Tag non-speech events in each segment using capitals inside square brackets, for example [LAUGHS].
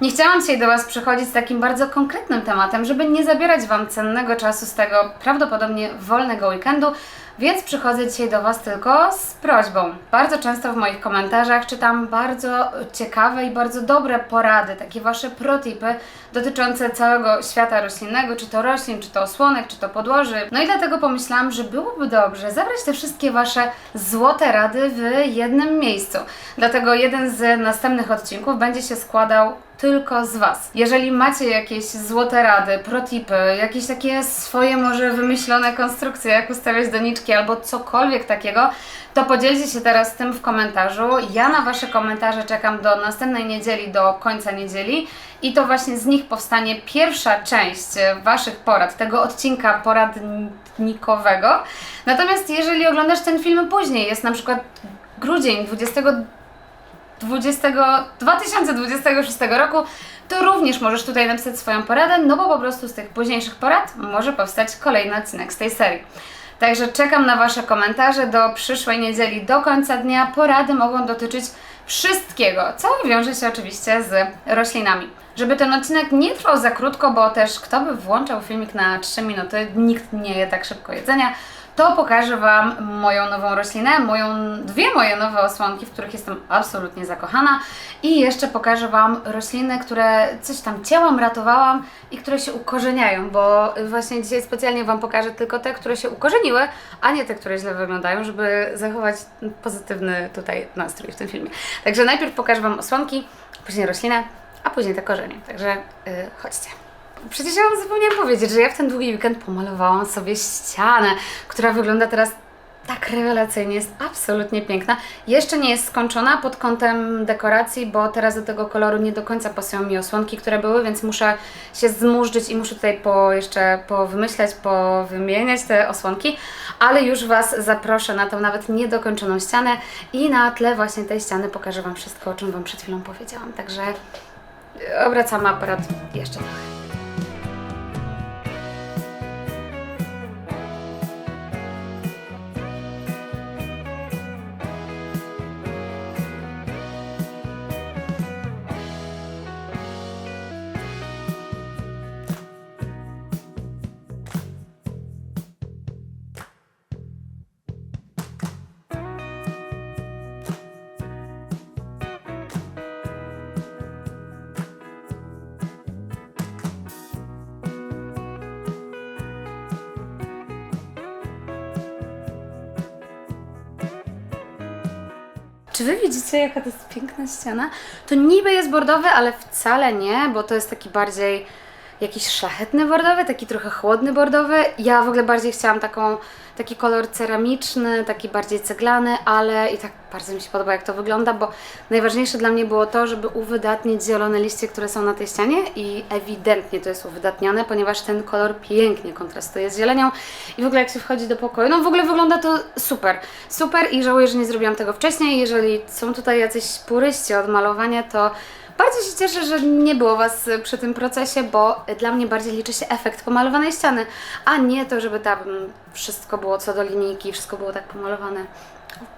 Nie chciałam dzisiaj do Was przychodzić z takim bardzo konkretnym tematem, żeby nie zabierać Wam cennego czasu z tego prawdopodobnie wolnego weekendu, więc przychodzę dzisiaj do Was tylko z prośbą. Bardzo często w moich komentarzach czytam bardzo ciekawe i bardzo dobre porady, takie Wasze protipy dotyczące całego świata roślinnego, czy to roślin, czy to osłonek, czy to podłoży. No i dlatego pomyślałam, że byłoby dobrze zabrać te wszystkie Wasze złote rady w jednym miejscu. Dlatego jeden z następnych odcinków będzie się składał tylko z Was. Jeżeli macie jakieś złote rady, protipy, jakieś takie swoje może wymyślone konstrukcje, jak ustawiać doniczki albo cokolwiek takiego, to podzielcie się teraz tym w komentarzu. Ja na Wasze komentarze czekam do następnej niedzieli, do końca niedzieli i to właśnie z nich powstanie pierwsza część Waszych porad, tego odcinka poradnikowego. Natomiast jeżeli oglądasz ten film później, jest na przykład grudzień 20 20, 2026 roku, to również możesz tutaj napisać swoją poradę, no bo po prostu z tych późniejszych porad może powstać kolejny odcinek z tej serii. Także czekam na Wasze komentarze do przyszłej niedzieli do końca dnia. Porady mogą dotyczyć wszystkiego, co wiąże się oczywiście z roślinami. Żeby ten odcinek nie trwał za krótko, bo też kto by włączał filmik na 3 minuty, nikt nie je tak szybko jedzenia, to pokażę Wam moją nową roślinę, moją, dwie moje nowe osłonki, w których jestem absolutnie zakochana i jeszcze pokażę Wam rośliny, które coś tam cięłam, ratowałam i które się ukorzeniają, bo właśnie dzisiaj specjalnie Wam pokażę tylko te, które się ukorzeniły, a nie te, które źle wyglądają, żeby zachować pozytywny tutaj nastrój w tym filmie. Także najpierw pokażę Wam osłonki, później roślinę, a później te korzenie. Także yy, chodźcie. Przecież ja Wam zapomniałam powiedzieć, że ja w ten długi weekend pomalowałam sobie ścianę, która wygląda teraz tak rewelacyjnie, jest absolutnie piękna. Jeszcze nie jest skończona pod kątem dekoracji, bo teraz do tego koloru nie do końca pasują mi osłonki, które były, więc muszę się zmurzyć i muszę tutaj po, jeszcze powymyślać, powymieniać te osłonki, ale już Was zaproszę na tą nawet niedokończoną ścianę i na tle właśnie tej ściany pokażę Wam wszystko, o czym Wam przed chwilą powiedziałam. Także obracam aparat jeszcze trochę. Czy wy widzicie, jaka to jest piękna ściana? To niby jest bordowy, ale wcale nie, bo to jest taki bardziej jakiś szlachetny bordowy, taki trochę chłodny bordowy. Ja w ogóle bardziej chciałam taką, taki kolor ceramiczny, taki bardziej ceglany, ale i tak bardzo mi się podoba, jak to wygląda, bo najważniejsze dla mnie było to, żeby uwydatnić zielone liście, które są na tej ścianie i ewidentnie to jest uwydatnione, ponieważ ten kolor pięknie kontrastuje z zielenią i w ogóle jak się wchodzi do pokoju, no w ogóle wygląda to super, super i żałuję, że nie zrobiłam tego wcześniej. Jeżeli są tutaj jacyś puryści od malowania, to bardzo się cieszę, że nie było Was przy tym procesie, bo dla mnie bardziej liczy się efekt pomalowanej ściany, a nie to, żeby tam wszystko było co do linijki, wszystko było tak pomalowane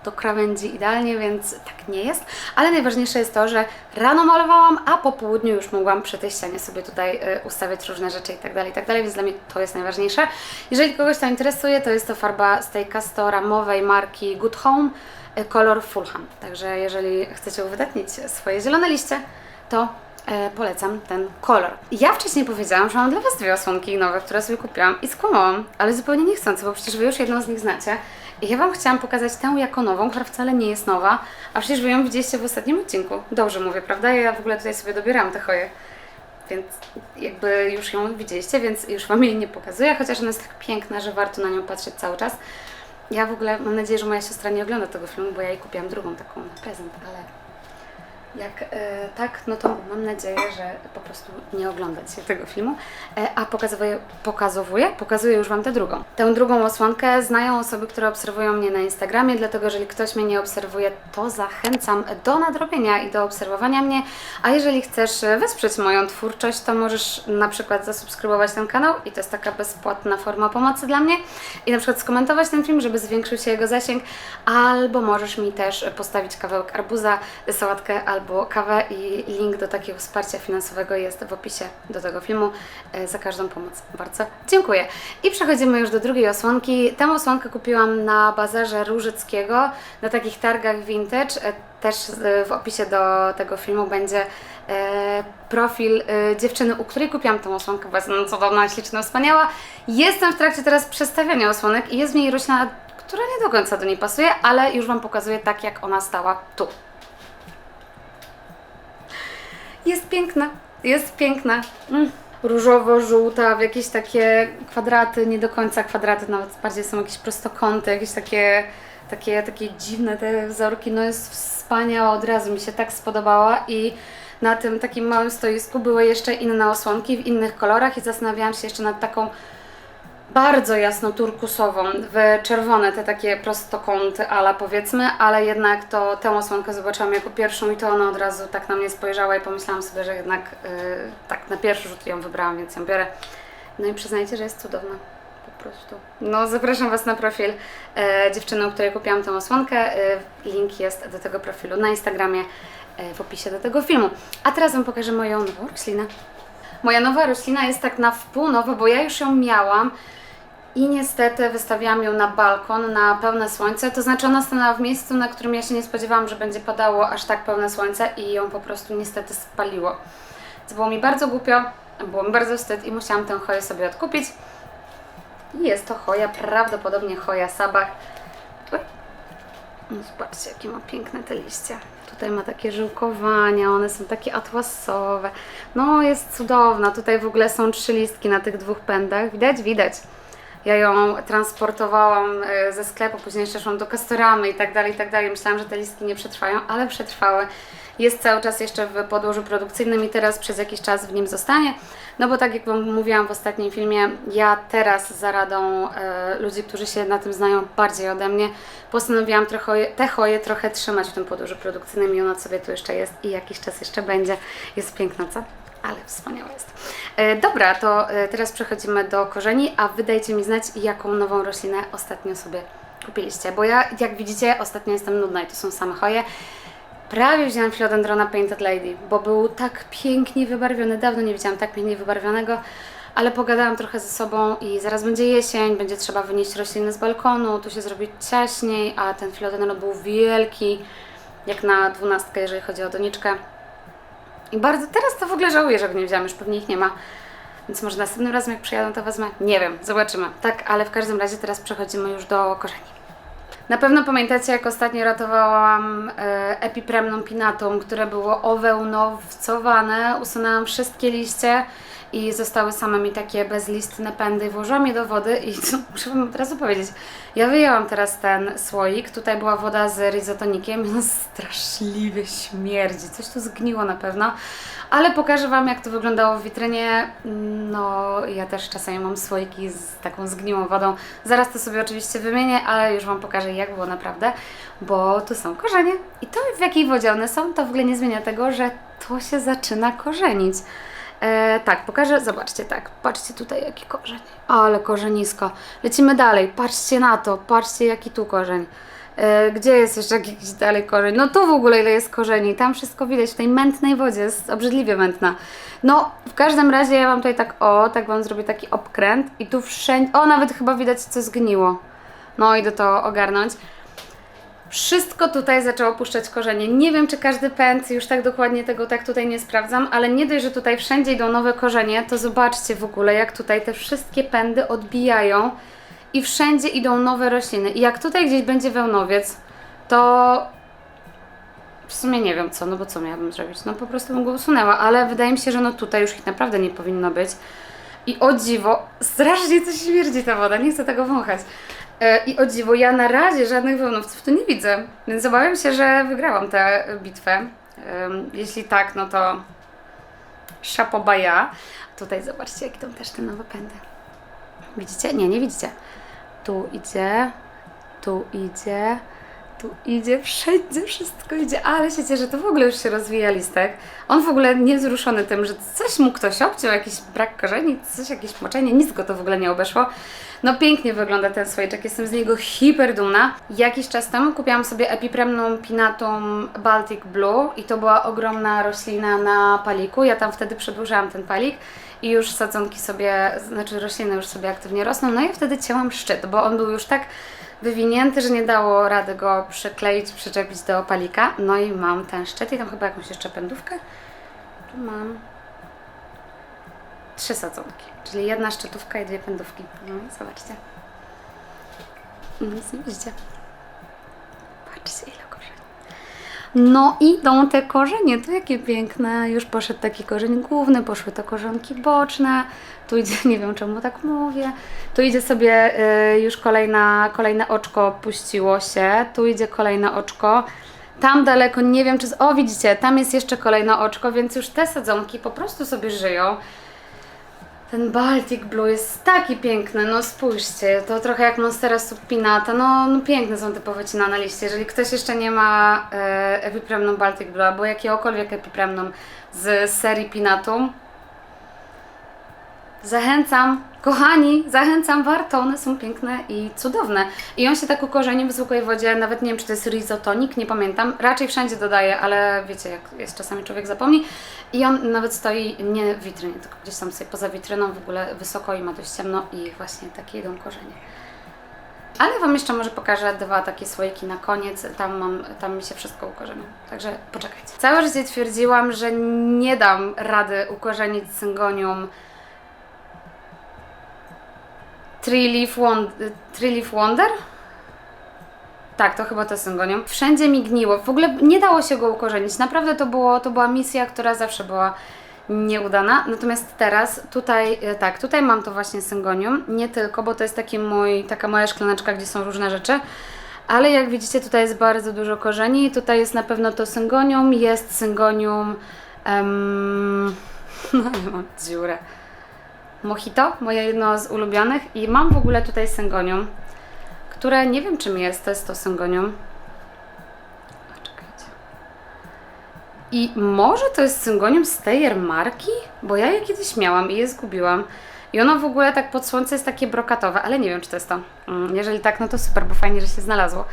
do krawędzi idealnie, więc tak nie jest. Ale najważniejsze jest to, że rano malowałam, a po południu już mogłam przy tej ścianie sobie tutaj y, ustawiać różne rzeczy i tak dalej, i tak więc dla mnie to jest najważniejsze. Jeżeli kogoś to interesuje, to jest to farba z tej kastoramowej marki Good Home, y, kolor Fulham. Także jeżeli chcecie uwydatnić swoje zielone liście, to e, polecam ten kolor. Ja wcześniej powiedziałam, że mam dla Was dwie osłonki nowe, które sobie kupiłam i skłamałam, ale zupełnie niechcący, bo przecież Wy już jedną z nich znacie. I ja Wam chciałam pokazać tę jako nową, która wcale nie jest nowa, a przecież Wy ją widzieliście w ostatnim odcinku. Dobrze mówię, prawda? Ja w ogóle tutaj sobie dobieram te choje. Więc jakby już ją widzieliście, więc już Wam jej nie pokazuję, chociaż ona jest tak piękna, że warto na nią patrzeć cały czas. Ja w ogóle mam nadzieję, że moja siostra nie ogląda tego filmu, bo ja jej kupiłam drugą taką na prezent, ale jak e, tak, no to mam nadzieję, że po prostu nie oglądać tego filmu. E, a pokazuje, pokazowuję, pokazuję już Wam tę drugą. Tę drugą osłonkę znają osoby, które obserwują mnie na Instagramie, dlatego jeżeli ktoś mnie nie obserwuje, to zachęcam do nadrobienia i do obserwowania mnie. A jeżeli chcesz wesprzeć moją twórczość, to możesz na przykład zasubskrybować ten kanał i to jest taka bezpłatna forma pomocy dla mnie i na przykład skomentować ten film, żeby zwiększył się jego zasięg, albo możesz mi też postawić kawałek arbuza, sałatkę albo kawę i link do takiego wsparcia finansowego jest w opisie do tego filmu. E, Za każdą pomoc bardzo dziękuję. I przechodzimy już do drugiej osłonki. Tę osłonkę kupiłam na bazarze Różyckiego, na takich targach vintage. E, Też e, w opisie do tego filmu będzie e, profil dziewczyny, u której kupiłam tę osłonkę, bo jest no, cudowna, śliczna, wspaniała. Jestem w trakcie teraz przestawiania osłonek i jest w niej roślina, która nie do końca do niej pasuje, ale już Wam pokazuję tak, jak ona stała tu. Jest piękna, jest piękna. Mm. Różowo-żółta, w jakieś takie kwadraty, nie do końca kwadraty, nawet bardziej są jakieś prostokąty, jakieś takie, takie, takie dziwne te wzorki. No jest wspaniała, od razu mi się tak spodobała i na tym takim małym stoisku były jeszcze inne osłonki w innych kolorach i zastanawiałam się jeszcze nad taką bardzo jasno turkusową, w czerwone te takie prostokąty ala powiedzmy, ale jednak to tę osłonkę zobaczyłam jako pierwszą i to ona od razu tak na mnie spojrzała i pomyślałam sobie, że jednak yy, tak na pierwszy rzut ją wybrałam, więc ją biorę. No i przyznajcie, że jest cudowna. Po prostu. No, zapraszam Was na profil e, dziewczyny, u której kupiłam tę osłonkę. E, link jest do tego profilu na Instagramie e, w opisie do tego filmu. A teraz Wam pokażę moją nową roślinę. Moja nowa roślina jest tak na wpół nowa, bo ja już ją miałam i niestety wystawiłam ją na balkon na pełne słońce. To znaczy ona stanęła w miejscu, na którym ja się nie spodziewałam, że będzie padało aż tak pełne słońce i ją po prostu niestety spaliło. Co było mi bardzo głupio, było mi bardzo wstyd i musiałam tę choję sobie odkupić. I jest to choja, prawdopodobnie choja sabach. Oj. No zobaczcie, jakie ma piękne te liście. Tutaj ma takie żyłkowania, one są takie atłasowe. No, jest cudowna. Tutaj w ogóle są trzy listki na tych dwóch pędach. Widać? Widać. Ja ją transportowałam e, ze sklepu, później jeszcze szłam do Castoramy i tak dalej, i tak dalej. Myślałam, że te listki nie przetrwają, ale przetrwały. Jest cały czas jeszcze w podłożu produkcyjnym i teraz przez jakiś czas w nim zostanie. No bo tak jak Wam mówiłam w ostatnim filmie, ja teraz za radą e, ludzi, którzy się na tym znają bardziej ode mnie, postanowiłam trochę, te choje trochę trzymać w tym podłożu produkcyjnym i ona sobie tu jeszcze jest i jakiś czas jeszcze będzie. Jest piękna, co? Ale wspaniała jest. E, dobra, to e, teraz przechodzimy do korzeni, a Wy dajcie mi znać, jaką nową roślinę ostatnio sobie kupiliście. Bo ja, jak widzicie, ostatnio jestem nudna i to są same choje. Prawie wziąłem Philodendrona Painted Lady, bo był tak pięknie wybarwiony. Dawno nie widziałam tak pięknie wybarwionego, ale pogadałam trochę ze sobą i zaraz będzie jesień, będzie trzeba wynieść rośliny z balkonu, tu się zrobi ciaśniej, a ten Philodendron był wielki, jak na dwunastkę, jeżeli chodzi o doniczkę. I bardzo teraz to w ogóle żałuję, że go nie wziąłam, już pewnie ich nie ma. Więc może następnym razem jak przyjadą to wezmę? Nie wiem, zobaczymy. Tak, ale w każdym razie teraz przechodzimy już do korzeni. Na pewno pamiętacie, jak ostatnio ratowałam e, epipremną pinatą, które było owełnowcowane. Usunęłam wszystkie liście i zostały same mi takie bezlistne pędy. Włożyłam je do wody i co, muszę Wam od razu powiedzieć, ja wyjęłam teraz ten słoik. Tutaj była woda z rizotonikiem on straszliwie śmierdzi. Coś tu zgniło na pewno. Ale pokażę Wam, jak to wyglądało w witrynie. No, ja też czasami mam słoiki z taką zgniłą wodą. Zaraz to sobie oczywiście wymienię, ale już Wam pokażę, jak było naprawdę, bo tu są korzenie. I to, w jakiej wodzie one są, to w ogóle nie zmienia tego, że to się zaczyna korzenić. E, tak, pokażę, zobaczcie, tak, patrzcie tutaj jaki korzeń, ale korzenisko. Lecimy dalej, patrzcie na to, patrzcie jaki tu korzeń. E, gdzie jest jeszcze jakiś dalej korzeń? No tu w ogóle ile jest korzeni, tam wszystko widać w tej mętnej wodzie, jest obrzydliwie mętna. No, w każdym razie ja Wam tutaj tak, o, tak Wam zrobię taki obkręt i tu wszędzie, o, nawet chyba widać co zgniło. No, idę to ogarnąć. Wszystko tutaj zaczęło puszczać korzenie. Nie wiem, czy każdy pęd, już tak dokładnie tego tak tutaj nie sprawdzam, ale nie dość, że tutaj wszędzie idą nowe korzenie, to zobaczcie w ogóle, jak tutaj te wszystkie pędy odbijają i wszędzie idą nowe rośliny. I jak tutaj gdzieś będzie wełnowiec, to w sumie nie wiem co, no bo co miałabym zrobić? No po prostu bym go usunęła, ale wydaje mi się, że no tutaj już ich naprawdę nie powinno być. I o dziwo, strasznie coś śmierdzi ta woda, nie chcę tego wąchać. E, I o dziwo, ja na razie żadnych wełnowców tu nie widzę, więc obawiam się, że wygrałam tę bitwę. Jeśli tak, no to szapobaja. Tutaj zobaczcie, jakie tam też te nowe pędy. Widzicie? Nie, nie widzicie. Tu idzie, tu idzie, tu idzie, wszędzie wszystko idzie, ale się cieszę, to w ogóle już się rozwija listek. On w ogóle niewzruszony tym, że coś mu ktoś obciął, jakiś brak korzeni, coś, jakieś moczenie, nic go to w ogóle nie obeszło. No pięknie wygląda ten słoiczek, jestem z niego hiper dumna. Jakiś czas temu kupiłam sobie epipremną pinatum Baltic Blue i to była ogromna roślina na paliku. Ja tam wtedy przedłużałam ten palik i już sadzonki sobie, znaczy rośliny już sobie aktywnie rosną. No i wtedy cięłam szczyt, bo on był już tak wywinięty, że nie dało rady go przykleić, przyczepić do palika. No i mam ten szczyt i tam chyba jakąś jeszcze pędówkę. Tu mam trzy sadzonki, czyli jedna szczytówka i dwie pędówki. No i zobaczcie. Nic nie widzicie. Patrzcie ile korzeni. No idą te korzenie, to jakie piękne. Już poszedł taki korzeń główny, poszły te korzonki boczne. Tu idzie, [LAUGHS] nie wiem czemu tak mówię. Tu idzie sobie y, już kolejna, kolejne oczko puściło się. Tu idzie kolejne oczko. Tam daleko, nie wiem czy... Z... O, widzicie, tam jest jeszcze kolejne oczko, więc już te sadzonki po prostu sobie żyją. Ten Baltic Blue jest taki piękny, no spójrzcie, to trochę jak Monstera Supinata, no, no piękne są te powycinane liście. Jeżeli ktoś jeszcze nie ma e, epipremną Baltic Blue albo jakiegokolwiek epipremną z serii Pinatum, Zachęcam, kochani, zachęcam, warto, one są piękne i cudowne. I on się tak ukorzeni w zwykłej wodzie, nawet nie wiem, czy to jest rizotonik, nie pamiętam. Raczej wszędzie dodaję, ale wiecie, jak jest czasami człowiek zapomni. I on nawet stoi nie w witrynie, tylko gdzieś tam sobie poza witryną, w ogóle wysoko i ma dość ciemno i właśnie takie idą korzenie. Ale Wam jeszcze może pokażę dwa takie słoiki na koniec. Tam, mam, tam mi się wszystko ukorzeni. Także poczekajcie. Całe życie twierdziłam, że nie dam rady ukorzenić syngonium Three Leaf, Wonder? Tak, to chyba to syngonium. Wszędzie mi gniło. W ogóle nie dało się go ukorzenić. Naprawdę to, było, to była misja, która zawsze była nieudana. Natomiast teraz tutaj, e, tak, tutaj mam to właśnie syngonium. Nie tylko, bo to jest taki mój, taka moja szklaneczka, gdzie są różne rzeczy. Ale jak widzicie, tutaj jest bardzo dużo korzeni. Tutaj jest na pewno to syngonium. Jest syngonium... Um, [LAUGHS] no, mam dziurę. Mojito, moje jedno z ulubionych i mam w ogóle tutaj syngonium, które nie wiem czym jest, to jest to syngonium. Czekajcie. I może to jest syngonium z tej marki? Bo ja je kiedyś miałam i je zgubiłam. I ono w ogóle tak pod słońce jest takie brokatowe, ale nie wiem czy to jest to. Mm, Jeżeli tak, no to super, bo fajnie, że się znalazło.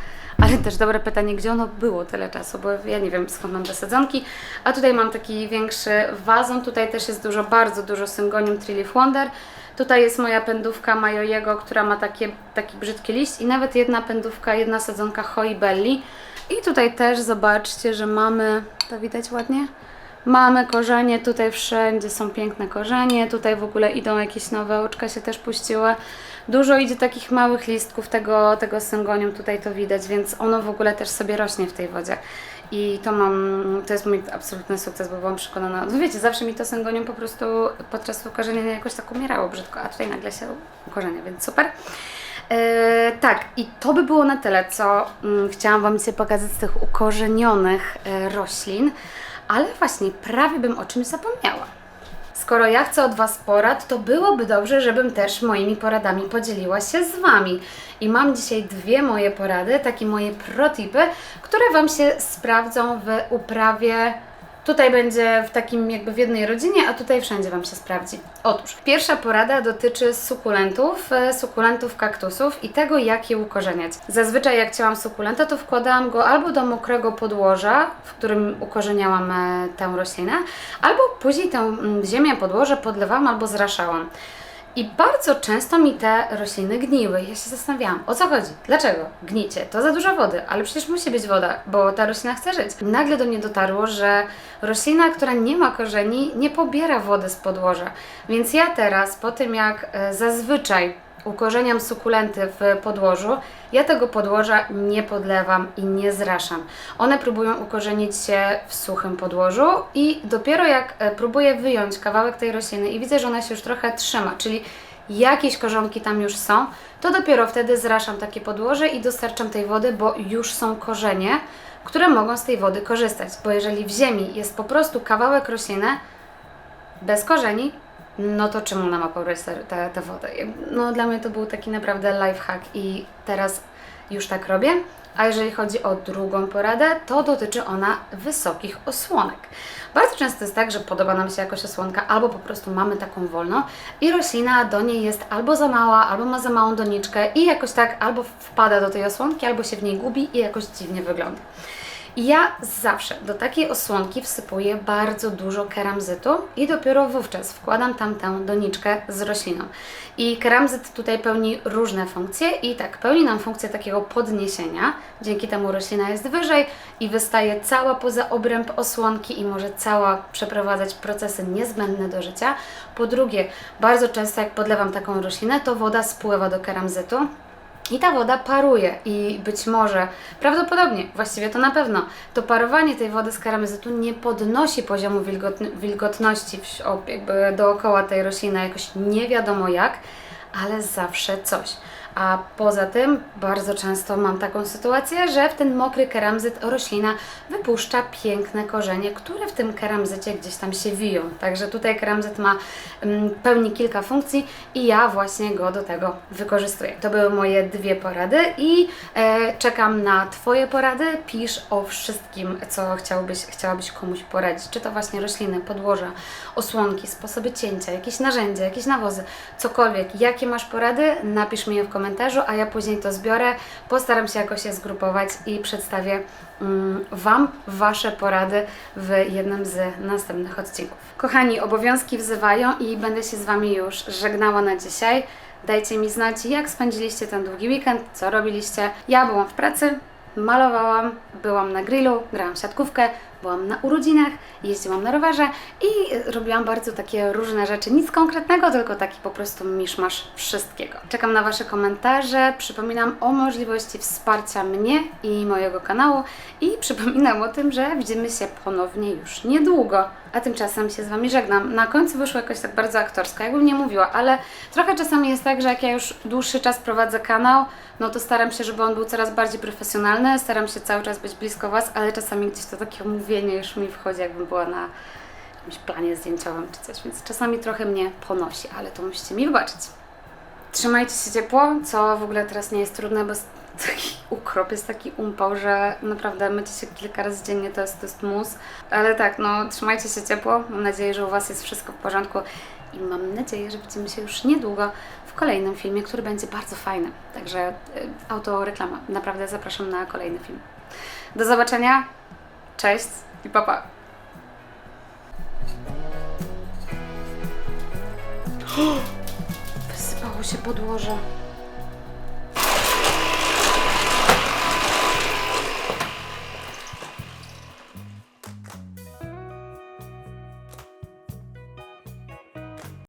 Ale też dobre pytanie, gdzie ono było tyle czasu, bo ja nie wiem skąd mam te sadzonki. A tutaj mam taki większy wazon, tutaj też jest dużo, bardzo dużo syngonium Trillief Wonder. Tutaj jest moja pędówka Majojego, która ma takie, taki brzydki liść i nawet jedna pędówka, jedna sadzonka Hoi Belli. I tutaj też zobaczcie, że mamy, to widać ładnie? Mamy korzenie, tutaj wszędzie są piękne korzenie, tutaj w ogóle idą jakieś nowe oczka się też puściły. Dużo idzie takich małych listków tego, tego syngonium, tutaj to widać, więc ono w ogóle też sobie rośnie w tej wodzie. I to mam, to jest mój absolutny sukces, bo byłam przekonana, no wiecie, zawsze mi to syngonium po prostu podczas ukorzenienia jakoś tak umierało brzydko, a tutaj nagle się ukorzenia, więc super. E, tak, i to by było na tyle, co mm, chciałam Wam dzisiaj pokazać z tych ukorzenionych e, roślin, ale właśnie prawie bym o czymś zapomniała. Skoro ja chcę od Was porad, to byłoby dobrze, żebym też moimi poradami podzieliła się z Wami. I mam dzisiaj dwie moje porady, takie moje protipy, które Wam się sprawdzą w uprawie Tutaj będzie w takim jakby w jednej rodzinie, a tutaj wszędzie Wam się sprawdzi. Otóż, pierwsza porada dotyczy sukulentów, e, sukulentów kaktusów i tego, jak je ukorzeniać. Zazwyczaj jak chciałam sukulenta, to wkładałam go albo do mokrego podłoża, w którym ukorzeniałam e, tę roślinę, albo później tę mm, ziemię, podłoże podlewałam albo zraszałam. I bardzo często mi te rośliny gniły. Ja się zastanawiałam, o co chodzi? Dlaczego? Gnicie. To za dużo wody, ale przecież musi być woda, bo ta roślina chce żyć. Nagle do mnie dotarło, że roślina, która nie ma korzeni, nie pobiera wody z podłoża. Więc ja teraz, po tym jak e, zazwyczaj ukorzeniam sukulenty w podłożu, ja tego podłoża nie podlewam i nie zraszam. One próbują ukorzenić się w suchym podłożu i dopiero jak e, próbuję wyjąć kawałek tej rośliny i widzę, że ona się już trochę trzyma, czyli jakieś korzonki tam już są, to dopiero wtedy zraszam takie podłoże i dostarczam tej wody, bo już są korzenie, które mogą z tej wody korzystać. Bo jeżeli w ziemi jest po prostu kawałek rośliny bez korzeni, no to czemu nam ma pobrać tę wodę? No dla mnie to był taki naprawdę lifehack i teraz już tak robię. A jeżeli chodzi o drugą poradę, to dotyczy ona wysokich osłonek. Bardzo często jest tak, że podoba nam się jakoś osłonka, albo po prostu mamy taką wolną i roślina do niej jest albo za mała, albo ma za małą doniczkę i jakoś tak albo wpada do tej osłonki, albo się w niej gubi i jakoś dziwnie wygląda. I ja zawsze do takiej osłonki wsypuję bardzo dużo keramzytu i dopiero wówczas wkładam tam tę doniczkę z rośliną. I keramzyt tutaj pełni różne funkcje i tak, pełni nam funkcję takiego podniesienia, dzięki temu roślina jest wyżej i wystaje cała poza obręb osłonki i może cała przeprowadzać procesy niezbędne do życia. Po drugie, bardzo często jak podlewam taką roślinę, to woda spływa do keramzytu, i ta woda paruje i być może, prawdopodobnie, właściwie to na pewno, to parowanie tej wody z keramzytu nie podnosi poziomu wilgotn- wilgotności dookoła tej rośliny jakoś nie wiadomo jak, ale zawsze coś. A poza tym bardzo często mam taką sytuację, że w ten mokry keramzyt roślina wypuszcza piękne korzenie, które w tym keramzycie gdzieś tam się wiją. Także tutaj keramzyt ma mm, pełni kilka funkcji i ja właśnie go do tego wykorzystuję. To były moje dwie porady i e, czekam na Twoje porady. Pisz o wszystkim, co chciałbyś, chciałabyś komuś poradzić. Czy to właśnie rośliny, podłoża, osłonki, sposoby cięcia, jakieś narzędzia, jakieś nawozy, cokolwiek. Jakie masz porady? Napisz mi je w komentarzu, a ja później to zbiorę. Postaram się jakoś je zgrupować i przedstawię mm, Wam Wasze porady w jednym z następnych odcinków. Kochani, obowiązki wzywają i będę się z Wami już żegnała na dzisiaj. Dajcie mi znać, jak spędziliście ten długi weekend, co robiliście. Ja byłam w pracy, malowałam, byłam na grillu, grałam siatkówkę, byłam na urodzinach, jeździłam na rowerze i robiłam bardzo takie różne rzeczy. Nic konkretnego, tylko taki po prostu miszmasz wszystkiego. Czekam na Wasze komentarze. Przypominam o możliwości wsparcia mnie i mojego kanału i [LAUGHS] przypominam o tym, że widzimy się ponownie już niedługo. A tymczasem się z Wami żegnam. Na końcu wyszło jakoś tak bardzo aktorsko, jakbym nie mówiła, ale trochę czasami jest tak, że jak ja już dłuższy czas prowadzę kanał, no to staram się, żeby on był coraz bardziej profesjonalny, staram się cały czas być blisko Was, ale czasami gdzieś to takie mówienie już mi wchodzi, jakbym była na jakimś planie zdjęciowym czy coś, więc czasami trochę mnie ponosi, ale to musicie mi wybaczyć. Trzymajcie się ciepło, co w ogóle teraz nie jest trudne, bo [LAUGHS] taki ukrop, jest taki umpał, że naprawdę mycie się kilka razy dziennie to jest, to jest mus. Ale tak, no trzymajcie się ciepło, mam nadzieję, że u Was jest wszystko w porządku i mam nadzieję, że widzimy się już niedługo w kolejnym filmie, który będzie bardzo fajny. Także y, autoreklama, naprawdę zapraszam na kolejny film. Do zobaczenia, cześć i pa pa! [GASPS] Wysypało się podłoże.